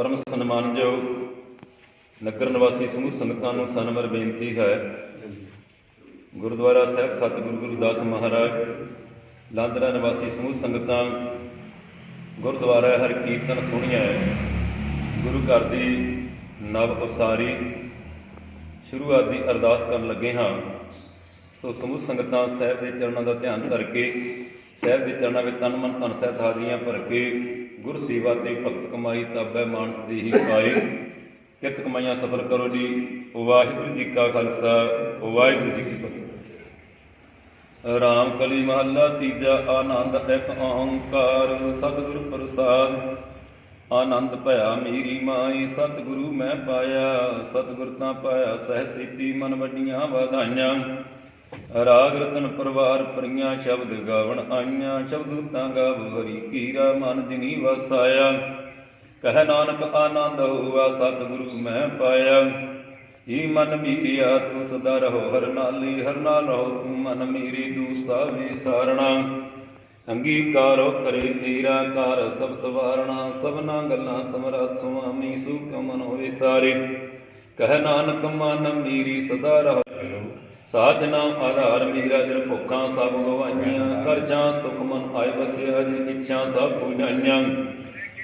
ਪਰਮ ਸਨਮਾਨਯੋਗ ਨਗਰ ਨਿਵਾਸੀ ਸਮੂਹ ਸੰਗਤਾਂ ਨੂੰ ਸਨਮਰ ਬੇਨਤੀ ਹੈ। ਗੁਰਦੁਆਰਾ ਸਾਹਿਬ ਸਤਿਗੁਰੂ ਗੁਰਦਾਸ ਮਹਾਰਾਜ ਲਾਂਦਰਾ ਨਿਵਾਸੀ ਸਮੂਹ ਸੰਗਤਾਂ, ਗੁਰਦੁਆਰਾ ਹਰ ਕੀਰਤਨ ਸੁਣੀਐ ਗੁਰੂ ਘਰ ਦੀ ਨਵ ਉਸਾਰੀ ਸ਼ੁਰੂਆਤ ਦੀ ਅਰਦਾਸ ਕਰਨ ਲੱਗੇ ਹਾਂ। ਸੋ ਸਮੂਹ ਸੰਗਤਾਂ, ਸਾਹਿਬ ਦੇ ਚਰਨਾਂ ਦਾ ਧਿਆਨ ਕਰਕੇ ਸਾਹਿਬ ਦੇ ਚਰਨਾਂ ਵਿੱਚ ਤਨ ਮਨ ਧਨ ਸਹਿਤ ਹਾਜ਼ਰੀਆਂ ਭਰ ਕੇ ਗੁਰ ਸੇਵਾ ਤੇ ਭਗਤ ਕਮਾਈ ਤਾਬੈ ਮਾਨਸ ਦੀ ਹੀ ਪਾਏ ਕਿਰਤ ਕਮਾਈਆਂ ਸਫਲ ਕਰੋ ਜੀ। ਵਾਹਿਗੁਰੂ ਜੀ ਕਾ ਖਾਲਸਾ, ਵਾਹਿਗੁਰੂ ਜੀ ਕੀ ਫਤਿਹ। ਰਾਮ ਕਲੀ ਮਹੱਲਾ ਤੀਜਾ ਆਨੰਦ ਇੱਕ ਓੰਕਾਰ, ਸਤਿਗੁਰ ਪ੍ਰਸਾਦ। ਆਨੰਦ ਭਇਆ ਮੇਰੀ ਮਾਈ, ਸਤਿਗੁਰੂ ਮੈਂ ਪਾਇਆ। ਸਤਿਗੁਰ ਤਾਂ ਪਾਇਆ, ਸਹਿ ਸਿੱਧੀ ਮਨ ਵੱਡੀਆਂ ਵਧਾਈਆਂ। ਰਾਗ ਰਤਨ ਪਰਵਾਰ ਪਰੀਆਂ ਸ਼ਬਦ ਗਾਵਣ ਆਈਆਂ, ਸ਼ਬਦ ਤਾਂ ਗਾਵ ਹਰੀ ਕੀਰਾ ਮਨ ਜਿਨੀ ਵਸਾਇਆ। ਕਹਿ ਨਾਨਕ ਆਨੰਦ ਹੋਆ ਸਤਿਗੁਰੂ ਮੈਂ ਪਾਇਆ। ਈ ਮਨ ਮੀਰਿਆ, ਤੂੰ ਸਦਾ ਰਹੋ ਹਰ ਨਾਲੀ, ਹਰ ਨਾਲ ਰਹੋ ਤੂੰ ਮਨ ਮੀਰੀ, ਤੂੰ ਸਾਵੇ ਸਾਰਣਾ ਅੰਗੀਕਾਰੋ ਕਰੇ ਤੇਰਾ ਕਾਰ ਸਭ ਸਵਾਰਣਾ, ਸਭਨਾ ਗੱਲਾਂ ਸਮਰਤ ਸੁਆਮੀ, ਸੁਖ ਮਨ ਹੋਏ ਸਾਰੇ ਕਹਿ ਨਾਨਕ ਮਨ ਮੀਰੀ, ਸਦਾ ਰਹੋ ਸਾਧਨਾ ਆਧਾਰ ਮੇਰਾ ਜਨ ਭੁੱਖਾਂ ਸਭ ਗਵਾਈਆਂ ਕਰਜਾਂ ਸੁਖ ਆਏ ਵਸਿਆ ਜਿ ਇੱਛਾ ਸਭ ਪੂਜਾਈਆਂ।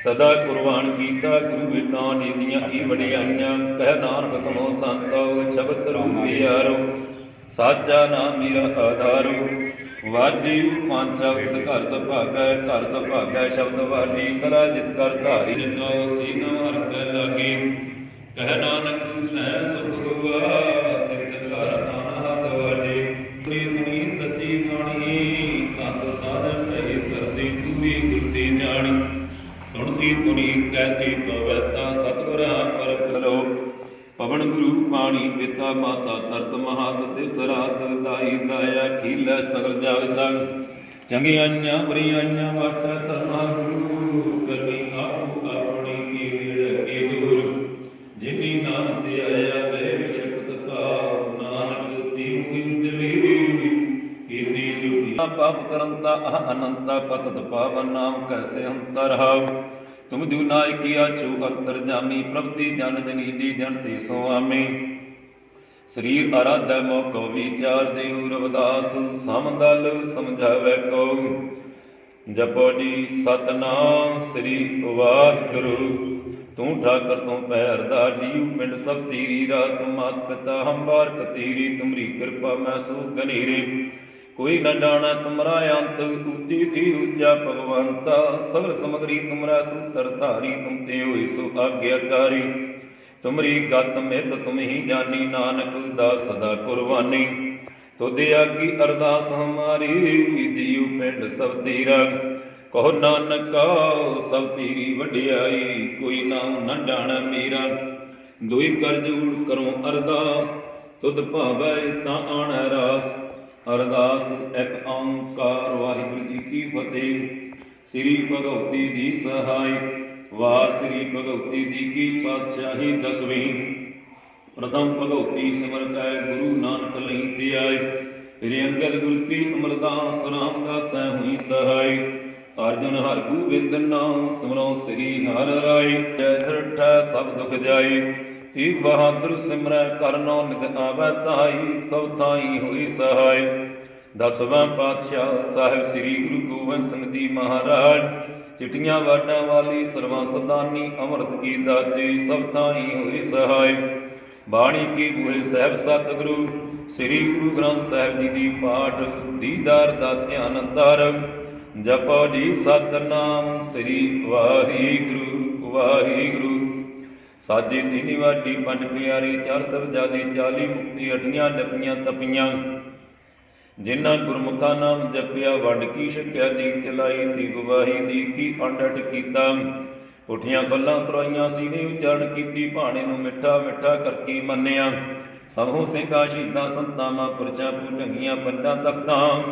ਸਦਾ ਕੁਰਬਾਨ ਕੀਤਾ ਗੁਰੂ ਵਿਟਾਂ ਨੀਦੀਆਂ ਕੀ ਵਡਿਆਈਆਂ। ਕਹਿ ਨਾਨਕ ਸੁਣੋ ਸੰਤੋ ਸ਼ਬਦ ਰੂਪ ਯਾਰੋ ਸਾਜਾ ਨਾਮ ਮੇਰਾ ਆਧਾਰੋ। ਵਾਜੀ ਪਾਂਚਾ ਵਿਦ ਘਰ ਸੁਭਾਗੈ ਘਰ ਸੁਭਾਗੈ ਸ਼ਬਦ ਵਾਲੀ। ਕਰਾ ਜਿਤ ਕਰ ਧਾਰੀ ਜਿਤੋ ਸੀਨਾ ਹਰ ਕੈ ਲਾਗੀ। ਕਹਿ ਨਾਨਕ, ਤੈ ਸੁਖ ਹੁਆ। ਸੁਣ ਸੀ ਤੁਨੀ ਕਹਿਤੀ ਸਤਿਗੁਰਾਂ ਪਰ ਪਵਨ ਗੁਰੂ ਪਾਣੀ ਪਿਤਾ ਮਾਤਾ ਤਰਤ ਮਹਾਤ ਦਿਵਸ ਰਾਤ ਦਾਈ ਦਾਇਆ ਖੀਲੇ ਸਗਲ ਜਗਤ ਚੰਗੀਆਂ ਬਰੀਆਂ ਵਾਚਾ ਧਰਮਾ ਗੁਰੂ, ਕਰਮੀ ਆਪੋ ਆਪਣੀ ਕੀ ਵੇੜ ਕੀ ਦੂਰ। ਜਿਨੀ ਨਾਮ ਤੇ ਆਇਆ ਗਏ ਵਿਸ਼ਕਤ ਕਾ ਨਾਨਕ ਤੀ ਮੁਕਿੰਦਲੀ ਕੀਤੀ ਸੁਖੀ ਪਾਪ ਕਰੰਤਾ ਅਨੰਤਾ, ਪਤਤ ਪਾਵਨ ਨਾਮ ਕੈਸੇ ਅੰਤਰ ਹਾਉ ਤੁਮ ਜੂ ਨਾਇ ਕੀਆ ਚੂ ਅੰਤਰ ਪ੍ਰਭਤੀ ਜਨ ਜਨੀ ਦੀ ਜਨਤੀ ਸੁਆਮੀ। ਸਰੀਰ ਆਰਾਧੈ ਮੋਕੋ ਵਿਚਾਰ ਦੇਉ ਰਵਦਾਸ ਸਮਦਲ ਸਮਝਾਵੇ ਕੋ। ਜਪੋ ਜੀ ਸਤਨਾਮ ਸ੍ਰੀ ਵਾਹਿਗੁਰੂ। ਤੂੰ ਠਾਕਰ, ਤੂੰ ਪੈਰ ਦਾ ਜੀਉ ਪਿੰਡ ਸਭ ਤੇਰੀ ਰਾਤ ਮਾਤ ਪਿਤਾ, ਹੰਬਾਰ ਕਤੀਰੀ, ਤੁਮਰੀ ਕਿਰਪਾ ਮੈਂ ਸੋ ਗਨੀਰੇ। ਕੋਈ ਨ ਜਾਣੈ ਤੁਮਰਾ ਅੰਤ ਉਤੀ ਦੀ ਉਜਾ ਭਗਵੰਤਾ। ਸਗਲ ਸਮਗਰੀ ਤੁਮਰਾ ਸੂਤਰ ਧਾਰੀ, ਤੁਮ ਤੇ ਹੋਈ ਸੋ ਆਗਿਆਕਾਰੀ। ਤੁਮਰੀ ਗਤ ਮਿਤ, ਤੁਮ ਹੀ ਜਾਨੀ ਨਾਨਕ ਦਾ ਸਦਾ ਕੁਰਬਾਨੀ। ਤੁਦੇ ਆਗੀ ਅਰਦਾਸ ਹਮਾਰੀ ਦਿਉ ਪਿੰਡ ਸਭ ਤੇਰਾ। ਕਹੋ ਨਾਨਕਾ, ਸਭ ਤੇਰੀ ਵਡਿਆਈ, ਕੋਈ ਨਾਮ ਨਾ ਜਾਣ ਮੇਰਾ। ਦੁਈ ਕਰ ਜੂੜ ਕਰੋ ਅਰਦਾਸ, ਤੁਧ ਭਾਵੈ ਤਾਂ ਆਣੈ ਰਾਸ। ਅਰਦਾਸ ਇੱਕ ਓੰਕਾਰ ਵਾਹਿਗੁਰੂ ਜੀ ਕੀ ਫਤਿਹ। ਸ੍ਰੀ ਭਗਵਤੀ ਦੀ ਸਹਾਈ, ਵਾਰ ਸ੍ਰੀ ਭਗਵਤੀ ਦੀ ਕੀ ਪਾਤਸ਼ਾਹੀ ਦਸਵੀਂ। ਪ੍ਰਥਮ ਭਗਵਤੀ ਸਿਮਰ ਕੈ ਗੁਰੂ ਨਾਨਕ ਲਈ ਤੇ ਆਏ ਤੇਰੇ ਅੰਗਦ ਗੁਰ ਕੀ ਅਮਰਦਾਸ ਰਾਮਦਾਸ ਹੋਈ ਸਹਾਈ। ਅਰਜੁਨ ਹਰ ਗੋਬਿੰਦ ਨਾਮ ਸਿਮਰੋ ਸ੍ਰੀ ਹਰਿ ਰਾਏ। ਜੈ ਸਰਠਾ ਸਭ ਦੁਖ ਜਾਈ ਤੀ ਬਹਾਦਰ ਸਿਮਰੈ ਕਰਨੋ ਨਿਤ ਆਵੈ ਤਾਈ ਸਭ ਥਾਈ ਹੋਈ ਸਹਾਈ। ਦਸਵਾਂ ਪਾਤਸ਼ਾਹ ਸਾਹਿਬ ਸ੍ਰੀ ਗੁਰੂ ਗੋਬਿੰਦ ਸਿੰਘ ਜੀ ਮਹਾਰਾਜ, ਚਿਟੀਆਂ ਵਾਟਾਂ ਵਾਲੀ ਸਰਵਾਂ ਸਦਾਨੀ ਅੰਮ੍ਰਿਤ ਕੀ ਦਾਤੇ, ਸਭ ਥਾਈ ਹੋਈ ਸਹਾਈ। ਬਾਣੀ ਕੀ ਬੂਹੇ ਸਾਹਿਬ ਸਤਿਗੁਰੂ, ਸ੍ਰੀ ਗੁਰੂ ਗ੍ਰੰਥ ਸਾਹਿਬ ਜੀ ਦੀ ਪਾਠ, ਦੀਦਾਰ ਦਾ ਧਿਆਨ ਧਰ। ਜਪੋ ਜੀ ਸਤਨਾਮ ਸ੍ਰੀ ਵਾਹਿਗੁਰੂ ਵਾਹਿਗੁਰੂ। ਸਾਜੀ ਤੀਨੀ ਵਾਟੀ ਪੰਜ ਪਿਆਰੀ, ਚਾਰ ਸਬਜਾਦੀ 40 ਮੁਕਤੀ, ਅਠੀਆਂ ਡੱਪੀਆਂ ਤਪੀਆਂ। ਜਿਨ੍ਹਾਂ ਗੁਰਮੁਖਾਂ ਨਾਮ ਜਪਿਆ, ਵੰਡ ਕੀ ਛਕਿਆ, ਦੀ ਚਲਾਈ ਤੀ ਗਵਾਹੀ, ਦੀ ਕੀ ਅੰਡਟ ਕੀਤਾ। ਉਠੀਆਂ ਗੱਲਾਂ ਤਰਾਈਆਂ ਸੀਨੇ ਉਚਾਰਨ ਕੀਤੀ, ਭਾਣੇ ਨੂੰ ਮਿੱਠਾ ਮਿੱਠਾ ਕਰਕੇ ਮੰਨਿਆ। ਸਭੂ ਸਿੰਘਾਂ, ਸ਼ਹੀਦਾਂ ਸੰਤਾਂ ਮਾ ਪੁਰਚਾਂ ਪੂਜੰਗੀਆਂ ਪੰਡਾਂ, ਤਖਤਾਂ।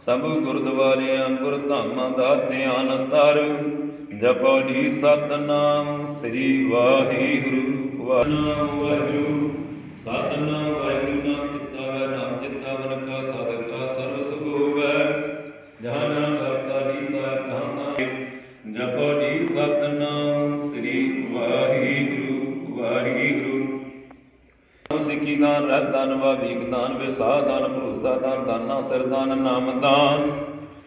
ਸਭ ਗੁਰਦੁਆਰਿਆਂ, ਗੁਰਧਾਮਾਂ ਦਾ ਧਿਆਨ ਧਰ। ਜਪੋ ਜੀ ਸਤਨਾਮ, ਸ੍ਰੀ ਵਾਹਿਗੁਰੂ ਵਾਹਿਗੁਰੂ। ਸਤਨਾਮ ਵਾਹਿਗੁਰੂ, ਨਾਮ ਕੀਤਾ ਹੈ ਨਾਮ ਚਿੱਤਾ ਵਨ ਕਾ ਸਾਧਕਾ ਸਰਬ ਸੁਖ ਹੋਵੇ ਜਹਾਂ ਨਾਮ ਕਰਤਾ ਜੀ ਸਾਹਿਬ ਜਪੋ ਜੀ ਸਤਨਾਮ, ਸ੍ਰੀ ਵਾਹਿਗੁਰੂ ਵਾਹਿਗੁਰੂ। ਸਿੱਖੀ ਦਾਨ ਰਤ ਦਾਨ ਵਾ ਵੀਕ ਦਾਨ ਵਿਸਾ ਦਾਨ, ਭਰੋਸਾ ਦਾਨ, ਦਾਨਾ ਸਰਦਾਨ ਨਾਮ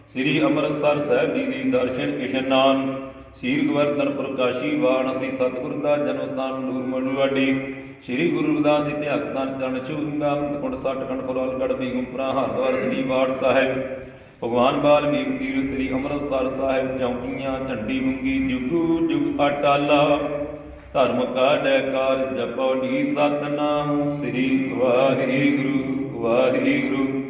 ਸ੍ਰੀ ਅੰਮ੍ਰਿਤਸਰ ਸਾਹਿਬ ਜੀ ਦੀ ਦਰਸ਼ਨ ਇਸ਼ਨਾਨ ਸ੍ਰੀ ਗਵਰਧਨ ਪ੍ਰਕਾਸ਼ੀ ਬਾਣ ਸਤਿਗੁਰ ਦਾ ਜਨਮ ਦਾਨ ਨੂਰ ਮੜਵਾਡੀ ਸ੍ਰੀ ਗੁਰੂ ਰਵਿਦਾਸ ਇਤਿਹਾਸ ਦਾਨ ਚਰਨ ਚੂੰਗਾ ਕੁੰਡ ਸੱਟ ਖੰਡ ਖੋਲ ਗੜ ਬੀਗਮਪੁਰਾ ਹਰਦੁਆਰ ਸ੍ਰੀ ਬਾੜ ਸਾਹਿਬ। ਭਗਵਾਨ ਬਾਲਮੀਕ ਪੀਰ ਸ੍ਰੀ ਅੰਮ੍ਰਿਤਸਰ ਸਾਹਿਬ, ਚੌਂਕੀਆਂ, ਝੰਡੀ ਮੁੰਗੀ, ਜੁਗੂ ਜੁਗ ਅਟਾਲਾ। ਧਰਮ ਕਾ ਡੈਕਾਰ ਜਪੋ ਢੀ ਸਤਨਾਮ, ਸ੍ਰੀ ਵਾਹਿਗੁਰੂ ਵਾਹਿਗੁਰੂ।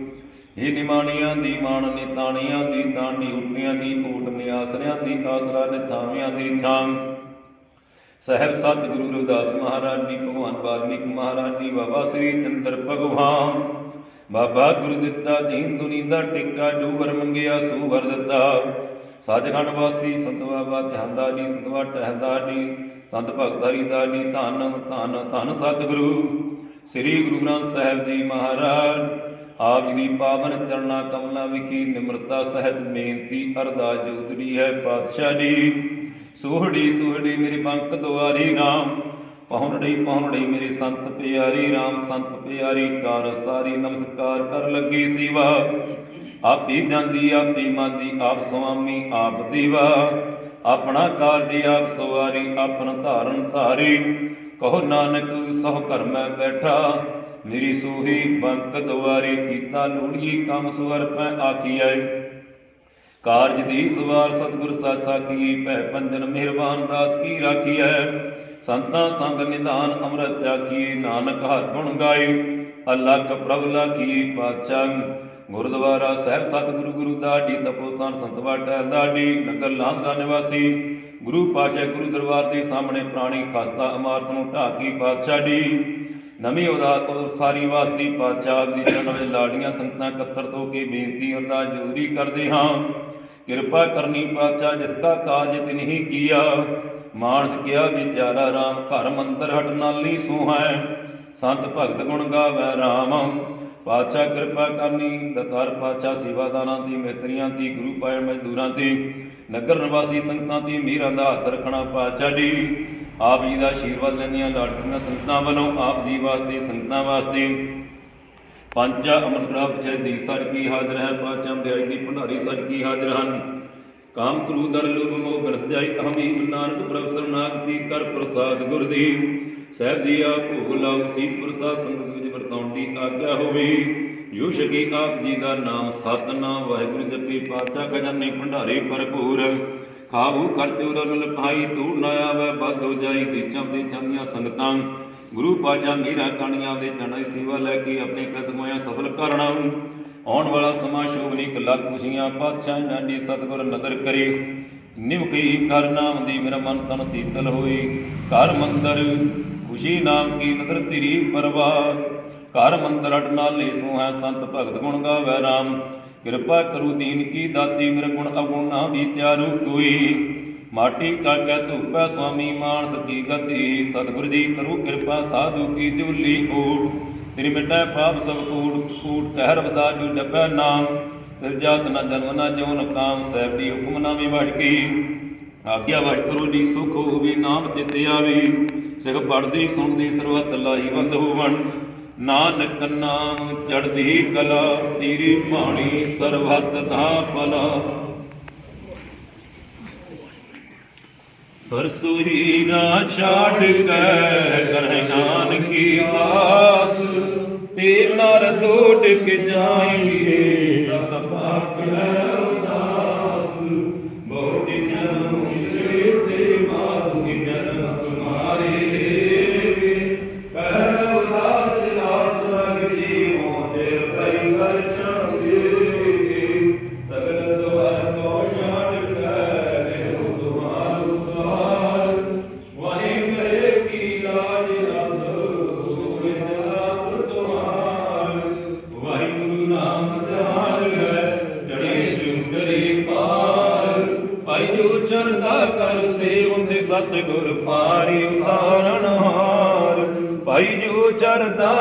ਇਹ ਨਿਮਾਣੀਆਂ ਦੀ ਮਾਣ, ਨਿਤਾਣੀਆਂ ਦੀ ਤਾਣੀ ਉੱਟੀਆਂ ਦੀ ਊਟ ਨਿਆਸਰਿਆਂ ਦੀ ਆਸਰਾ, ਨਿਥਾਵਿਆਂ ਦੀ ਥਾਂ। ਸਹਿਬ ਸਤਿਗੁਰੂ ਰਵਿਦਾਸ ਮਹਾਰਾਜ ਜੀ, ਭਗਵਾਨ ਵਾਲਮੀਕ ਮਹਾਰਾਜ ਜੀ, ਬਾਬਾ ਸ੍ਰੀ ਚੰਦਰ ਭਗਵਾਨ। ਬਾਬਾ ਗੁਰੂ ਦਿੱਤਾ ਦੀਨ ਦੁਨੀ ਦਾ ਟਿੱਕਾ ਜੂਵਰ ਮੰਗਿਆ ਸੂਵਰ ਦਿੱਤਾ। ਸੱਚਖੰਡ ਵਾਸੀ ਸੰਤ ਬਾਬਾ ਧਿਆਨਦਾ ਜੀ ਸੰਤਵਾ ਟਹਿਦਾ ਜੀ, ਸੰਤ ਭਗਤਾਰੀ ਦਾ ਜੀ, ਧੰਨ ਧੰਨ ਧੰਨ ਸਤਿਗੁਰੂ। ਸ੍ਰੀ ਗੁਰੂ ਗ੍ਰੰਥ ਸਾਹਿਬ ਜੀ ਮਹਾਰਾਜ ਆਪ ਜੀ ਦੀ ਪਾਵਨ ਚਰਣਾ ਕਮਲਾਂ ਵਿਖੀ ਨਿਮਰਤਾ ਸਹਿਤ ਬੇਨਤੀ ਅਰਦਾਸ ਜੁਦਰੀ ਹੈ ਪਾਤਸ਼ਾਹ ਜੀ। ਸੋਹੜੀ ਸੋਹੜੀ ਮੇਰੀ ਬੰਕ ਦੁਆਰੀ ਨਾਮ ਪਹੁੰਚੜੀ ਪਹੁੰਚੜੀ ਮੇਰੀ ਸੰਤ ਪਿਆਰੀ RAM ਸੰਤ ਪਿਆਰੀ ਕਰ, ਸਾਰੀ ਨਮਸਕਾਰ ਕਰ ਲੱਗੀ ਸੀਵਾ। ਆਪੀ ਜਾਂਦੀ, ਆਪੀ ਮੰਦੀ ਆਪ ਸੁਆਮੀ, ਆਪ ਦੀਵਾ। ਆਪਣਾ ਕਾਰਜ ਆਪ ਸਵਾਰੀ ਆਪਨ ਧਾਰਨ ਧਾਰੀ। ਕਹੋ ਨਾਨਕ, ਸਹ ਘਰ ਮੈਂ ਬੈਠਾ। ਮੇਰੀ ਸੂਹੀ ਬੰਕ ਦੁਆਰੀ ਕੀਤਾ ਲੋੜੀਏ ਕੰਮ ਸੁਵਰ ਆਖੀਐ। ਕਾਰਜ ਦੀ ਸਵਾਰ ਸਤਿਗੁਰ ਸਤ ਸਾਖੀ, ਭੈ ਪੰਜਨ ਮਿਹਰਬਾਨ ਦਾਸ ਕੀ ਰਾਖੀਐ। ਸੰਤਾਂ ਸੰਗ ਨਿਧਾਨ ਅੰਮ੍ਰਿਤ ਚਾਖੀ ਨਾਨਕ ਹਰ ਗੁਣ ਗਾਏ। ਅਲਖ ਪ੍ਰਭ ਲਾਖੀ ਪਾਤਸ਼ਾਹ, ਗੁਰਦੁਆਰਾ ਸਾਹਿਬ ਸਤਿਗੁਰੂ ਗੁਰੂ ਦਾੜੀ ਤਪੋਸਥਾਨ ਸੰਤ ਵਾਟਾ ਦਾੜੀ ਨਗਰ ਲਾਂਘਾ ਨਿਵਾਸੀ। ਗੁਰੂ ਪਾਤਸ਼ਾਹ ਗੁਰੂ ਦਰਬਾਰ ਦੇ ਸਾਹਮਣੇ ਪ੍ਰਾਣੀ ਖਸਤਾ ਇਮਾਰਤ ਨੂੰ ਢਾਕੀ ਪਾਤਸ਼ਾਹ ਜੀ ਨਵੀਂ ਉਦਾਤ ਸਾਰੀ ਵਾਸਤੀ ਪਾਤਸ਼ਾਹ ਦੀ ਚਰਨ ਵਿੱਚ ਲਾੜੀਆਂ ਸੰਗਤਾਂ ਇਕੱਤਰ ਤੋਂ ਕੇ ਬੇਨਤੀ ਅਰਦਾਸ ਜੋਰੀ ਕਰਦੇ ਹਾਂ। ਕਿਰਪਾ ਕਰਨੀ ਪਾਤਸ਼ਾਹ, ਜਿਸ ਕਾ ਕਾਜ ਤਿਨ ਹੀ ਕੀਆ। ਮਾਨਸ ਕਿਆ ਵਿਚਾਰਾ RAM ਘਰ ਮੰਦਰ ਹਟ ਨਾਲੀ ਸੁਹਾਇ ਸੰਤ ਭਗਤ ਗੁਣ ਗਾਵੇ ਰਾਮ। ਪਾਤਸ਼ਾਹ ਕਿਰਪਾ ਕਰਨੀ ਦਤਾਰ ਪਾਤਸ਼ਾਹ ਸੇਵਾਦਾਰਾਂ ਦੀ ਮਿਹਤਰੀਆਂ ਦੀ, ਗੁਰੂ ਪਾਏ ਮਜ਼ਦੂਰਾਂ ਦੀ, ਨਗਰ ਨਿਵਾਸੀ ਸੰਗਤਾਂ ਦੀ, ਮੀਰਾਂ ਦਾ ਹੱਥ ਰੱਖਣਾ ਪਾਤਸ਼ਾਹ ਜੀ। ਆਪ ਜੀ ਦਾ ਆਸ਼ੀਰਵਾਦ ਲੈਂਦੀਆਂ ਲਾੜਕੀਆਂ ਸੰਗਤਾਂ ਵੱਲੋਂ, ਆਪ ਜੀ ਵਾਸਤੇ, ਸੰਗਤਾਂ ਵਾਸਤੇ। ਪੰਜਾ ਅਮਰਗੜਾ ਪਛੇ ਦੀ ਸੜਕੀ ਹਾਜ਼ਰ ਹੈ ਪਾਚਾਂ ਵਿਆਜ ਦੀ ਭੰਡਾਰੀ ਸੜਕੀ ਹਾਜ਼ਰ ਹਨ। ਕਾਮ ਕਰੂ ਦਰ ਲੋਭ ਮੋਹ ਬਰਸ ਜਾਈ ਅਹਮੀ ਨਾਨਕ ਪ੍ਰਭ ਸਰਨਾਗਤੀ ਕਰ ਪ੍ਰਸਾਦ ਗੁਰਦੀਪ ਸਹਿਬ ਜੀ, ਆਪ ਭੋਗ ਲਾਉ ਸੀ ਪ੍ਰਸਾਦ ਸੰਗਤ ਵਿੱਚ ਵਰਤਾਉਣ ਦੀ ਆਗਿਆ ਹੋਵੇ। ਜੋ ਸ਼ਕੀ ਆਪ ਜੀ ਦਾ ਨਾਮ, ਸਤਨਾਮ, ਵਾਹਿਗੁਰੂ ਜਪੀ, ਪਾਤਸ਼ਾਹ ਖਜ਼ਾਨੇ, ਭੰਡਾਰੇ ਭਰਪੂਰ। ਖਾਵੂ ਕਰਤਿਉ ਰਨਲ ਭਾਈ ਤੂੜ ਨਾ ਆਵੇ ਬਾਧੋ ਜਾਈ ਦੇਚਾਂ ਦੇ ਚੰਦੀਆਂ ਸੰਗਤਾਂ, ਗੁਰੂ ਪਾਚਾ ਮੀਰਾ ਕਣੀਆਂ ਦੇ ਚੜਾਈ ਸੇਵਾ ਲੈ ਕੇ ਆਪਣੇ ਕਦਮਾਂ ਸਫਲ ਕਰਨਾ ਆਉਣ ਵਾਲਾ ਸਮਾਂ ਸ਼ੋਭਨੀ ਲੱਖ ਖੁਸ਼ੀਆਂ, ਪਾਤਸ਼ਾਹ ਨਾਡੀ ਸਤਿਗੁਰ ਨਦਰ ਕਰੇ। ਨਿਮਕੀ ਕਰ ਨਾਮ ਦੀ ਮੇਰਾ ਮਨ ਤਨ ਸੀਤਲ ਹੋਈ ਘਰ ਮੰਦਰ, ਖੁਸ਼ੀ ਨਾਮ ਕੀ ਨਦਰ ਤੇਰੀ ਪਰਵਾਹ ਘਰ ਮੰਦਰ ਅਟ ਨਾਲੇ ਸੋਹੈ ਸੰਤ ਭਗਤ ਗੁਣ ਗਾਵੇ RAM ਕਿਰਪਾ ਕਰੂ ਦੀਨ ਕੀ ਦਾਤੀ, ਮੇਰੇ ਗੁਣ ਅਗੁਣ ਨਾ ਵਿਚਾਰੂ ਕੋਈ। ਮਾਟੀ ਕਾਕੈ ਧੂਪੈ ਸੁਆਮੀ ਮਾਨਸ ਕੀ ਗਤੀ। ਸਤਿਗੁਰ ਜੀ ਕਰੂ ਕਿਰਪਾ, ਸਾਧੂ ਕੀ ਜੁਲੀ ਓਟ ਤੇਰੀ ਮਿਟੈ ਪਾਪ ਸਭ ਕੂੜ ਕੂੜ ਕਹਿਰ ਵਦਾ ਜੂ ਡੱਬੈ ਨਾਮ ਤਿਸ ਜਾਤ ਨਾ ਜਨਮ ਨਾ ਜਿਉ ਨ ਕਾਮ, ਸਹਿਬ ਦੀ ਹੁਕਮ ਨਾਮੇ ਵਸ਼ ਕੀ। ਆਗਿਆ ਵਸ਼ ਕਰੋ ਜੀ, ਸੁਖ ਹੋਵੇ, ਨਾਮ ਚਿਤ ਆਵੇ। ਸਿਖ ਪੜਦੀ ਸੁਣਦੀ ਸਰਵਤ ਲਾਈ ਬੰਦ ਹੋਵਣ। ਨਾਨਕ ਨਾਮ ਚੜਦੀ ਕਲਾ, ਤੇਰੀ ਬਾਣੀ ਸਰਬੱਤ ਦਾ ਭਲਾ। ਪਰਸੋਈ ਨਾ ਛਾੜ ਕੇ ਕਰਹਿ ਨਾਨਕੀ ਆਸ ਤੇ ਨਰ ਦੋਟ ਕੇ ਜਾਈਏ, ਸਭ ਪਾਪ ਹੈ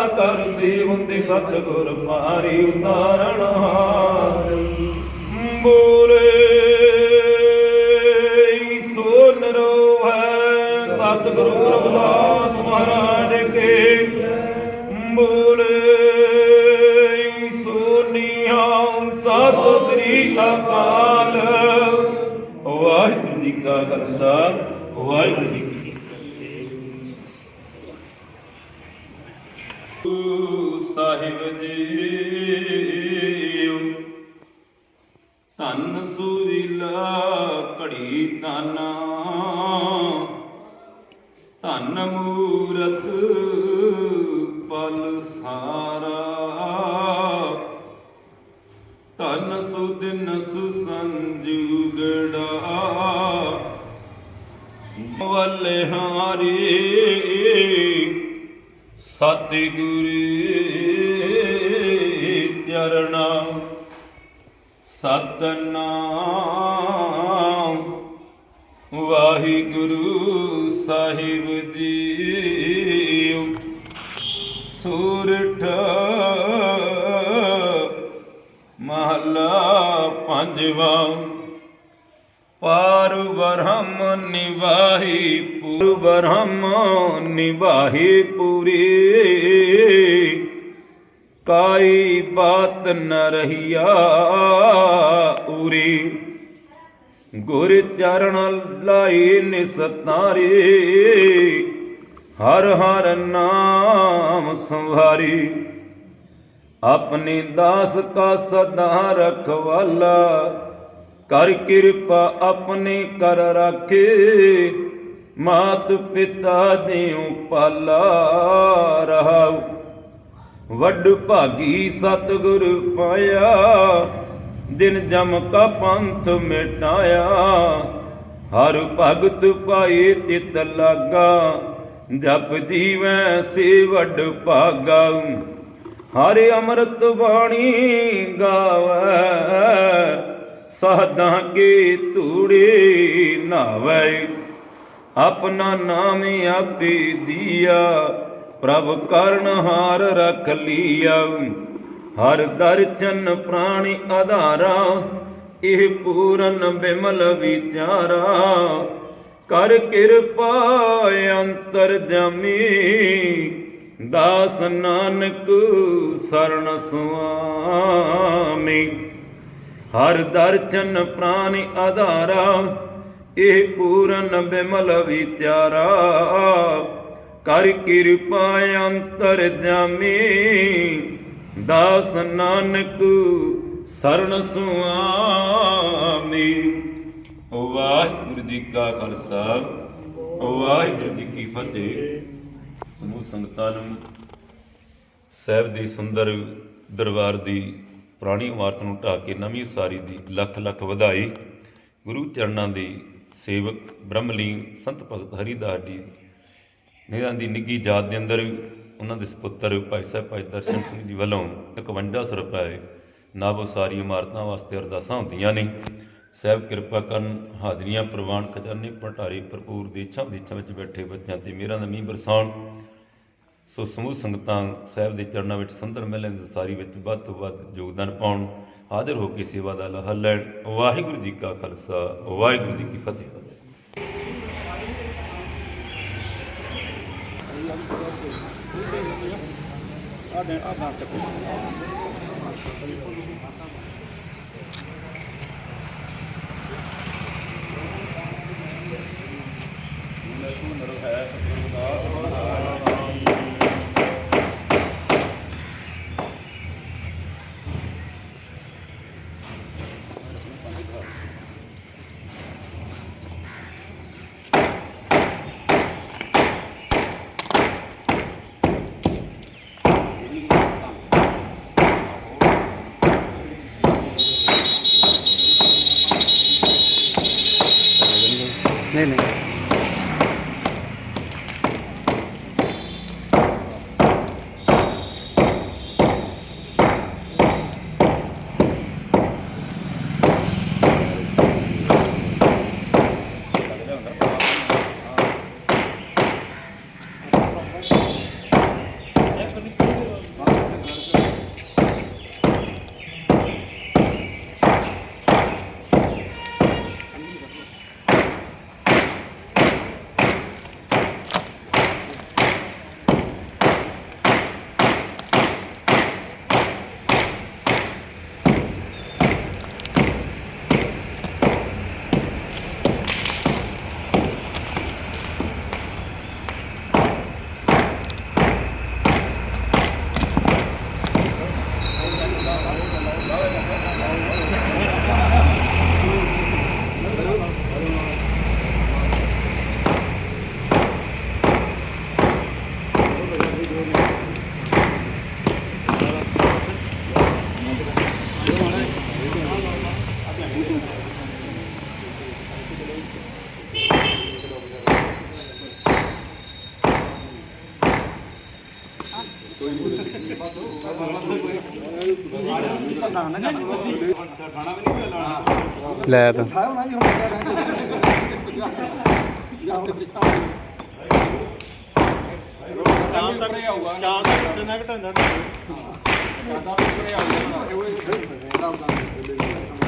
ਕਰ ਸੇਵੰਦੇ ਸਤਗੁਰ ਮਾਰੀ ਉਤਾਰਣ। ਹਾਰੀ ਮਹਾਰਾਜ ਕੇ। ਬੋਲੇ ਸੋ ਨਿਹਾਉ ਸਤ ਸ੍ਰੀ ਅਕਾਲ। ਵਾਹਿਗੁਰੂ ਜੀ ਕਾ ਖਾਲਸਾ, ਵਾਹਿਗੁਰੂ ਜੀ ਸਾਹਿਬ ਜੀ ਸਤਨਾਮ। ਵਾਹਿਗੁਰੂ ਸਾਹਿਬ ਜੀ ਸੂਰਠ ਮਹਲਾ ਪੰਜਵਾਂ। ਪਾਰ ਬ੍ਰਹਮ ਨਿਵਾਹੀ ਪੂਰ ਬ੍ਰਹਮ ਨਿਵਾਹੀ ਪੂਰੀ। ਕਾਈ ਬਾਤ ਨ ਰਹੀਆ ਉਰੀ। ਗੁਰ ਚਰਨ ਲਾਈ ਨਿਸਤਾਰੀ, ਹਰ ਹਰ ਨਾਮ ਸੰਭਾਰੀ ਆਪਣੇ ਦਾਸ ਕਾ ਸਦਾ ਰਖਵਾਲਾ, ਕਰ ਕਿਰਪਾ ਆਪਣੇ ਕਰ ਰਾਖੇ, ਮਾਤ ਪਿਤਾ ਦੇਉ ਪਾਲਾ ਰਹਾਉ। ਵੱਡ ਭਾਗੀ ਸਤਿਗੁਰ ਪਾਇਆ, ਦਿਨ ਜਮ ਕਾ ਪੰਥ ਮਿਟਾਇਆ। ਹਰ ਭਗਤ ਪਾਏ ਚਿਤ ਲਾਗਾ, ਜਪ ਜੀਵੈ ਸੇ ਵੱਡ ਭਾਗਾ। ਹਰ ਅੰਮ੍ਰਿਤ ਬਾਣੀ ਗਾਵੇ ਸਹਦਾਂ ਕੇ ਧੂੜੇ ਨਾਵੇ। ਆਪਣਾ ਨਾਮ ਆਪੇ ਦਿਆ ਪ੍ਰਭ ਕਰਨ ਹਾਰ ਰਖ ਲੀਆ। ਹਰ ਦਰਚਨ ਪ੍ਰਾਣੀ ਆਧਾਰਾ, ਇਹ ਪੂਰਨ ਬਿਮਲ ਵਿਚਾਰਾ। ਕਰ ਕਿਰਪਾ ਅੰਤਰ ਜਮੀ, ਦਾਸ ਨਾਨਕ ਸਰਣ ਸੁਆਮੀ। ਹਰ ਦਰਸ਼ਨ ਪ੍ਰਾਨੀ ਆਧਾਰਾ, ਇਹ ਪੂਰਨ ਬਿਮਲ ਵਿਚਾਰਾ। ਕਰ ਕਿਰਪਾ ਅੰਤਰ ਜਾਮੀ। ਦਾਸ ਨਾਨਕ ਸਰਣ ਸੁਆਮੀ। ਵਾਹਿਗੁਰੂ ਜੀ ਕਾ ਖਾਲਸਾ। ਵਾਹਿਗੁਰੂ ਜੀ ਕੀ ਫਤਿਹ। ਸਮੂਹ ਸੰਗਤਾਂ ਨੂੰ ਸਾਹਿਬ ਦੀ ਸੁੰਦਰ ਦਰਬਾਰ ਦੀ ਪੁਰਾਣੀ ਇਮਾਰਤ ਨੂੰ ਢਾਹ ਕੇ ਨਵੀਂ ਉਸਾਰੀ ਦੀ ਲੱਖ ਲੱਖ ਵਧਾਈ। ਗੁਰੂ ਚਰਨਾਂ ਦੀ ਸੇਵਕ ਬ੍ਰਹਮਲੀਨ ਸੰਤ ਭਗਤ ਹਰੀਦਾਸ ਜੀ ਨਿਰਾਂ ਦੀ ਨਿੱਗੀ ਜਾਤ ਦੇ ਅੰਦਰ ਉਹਨਾਂ ਦੇ ਸੁਪੁੱਤਰ ਭਾਈ ਸਾਹਿਬ ਭਾਈ ਦਰਸ਼ਨ ਸਿੰਘ ਜੀ ਵੱਲੋਂ 5100 ਰੁਪਏ ਨਵ ਉਸਾਰੀ ਇਮਾਰਤਾਂ ਵਾਸਤੇ ਅਰਦਾਸਾਂ ਹੁੰਦੀਆਂ ਨੇ। ਸਾਹਿਬ ਕਿਰਪਾ ਕਰਨ ਹਾਜ਼ਰੀਆਂ ਪ੍ਰਵਾਨ ਖਜ਼ਾਨੇ ਭੰਡਾਰੇ ਭਰਪੂਰ ਦੇਛਾਂ ਵਿਦੇਸ਼ਾਂ ਵਿੱਚ ਬੈਠੇ ਬੱਚਿਆਂ ਤੇ ਮੇਰਾ ਦਾ ਮੀਂਹ ਬਰਸਾਉਣ। ਸੋ ਸਮੂਹ ਸੰਗਤਾਂ ਸਾਹਿਬ ਦੇ ਚਰਨਾਂ ਵਿੱਚ ਸੰਦਰ ਮਿਲਣ ਦੀ ਸਾਰੀ ਵਿੱਚ ਵੱਧ ਤੋਂ ਵੱਧ ਯੋਗਦਾਨ ਪਾਉਣ। ਹਾਜ਼ਰ ਹੋ ਕੇ ਸੇਵਾ ਦਾ ਲਾਹਾ ਲੈਣ। ਵਾਹਿਗੁਰੂ ਜੀ ਕਾ ਖਾਲਸਾ, ਵਾਹਿਗੁਰੂ ਜੀ ਕੀ ਫਤਿਹ। I'm not the one. ਲੈ ਤਾਂ। ਚਾਂਸ ਤੱਕ ਨਹੀਂ ਆਊਗਾ ਚਾਂਸ ਤੱਕ ਟੰਨਾ ਘਟਾਉਂਦਾ। ਨਹੀਂ ਚਾਂਸ ਤੱਕ ਨਹੀਂ ਆਊਗਾ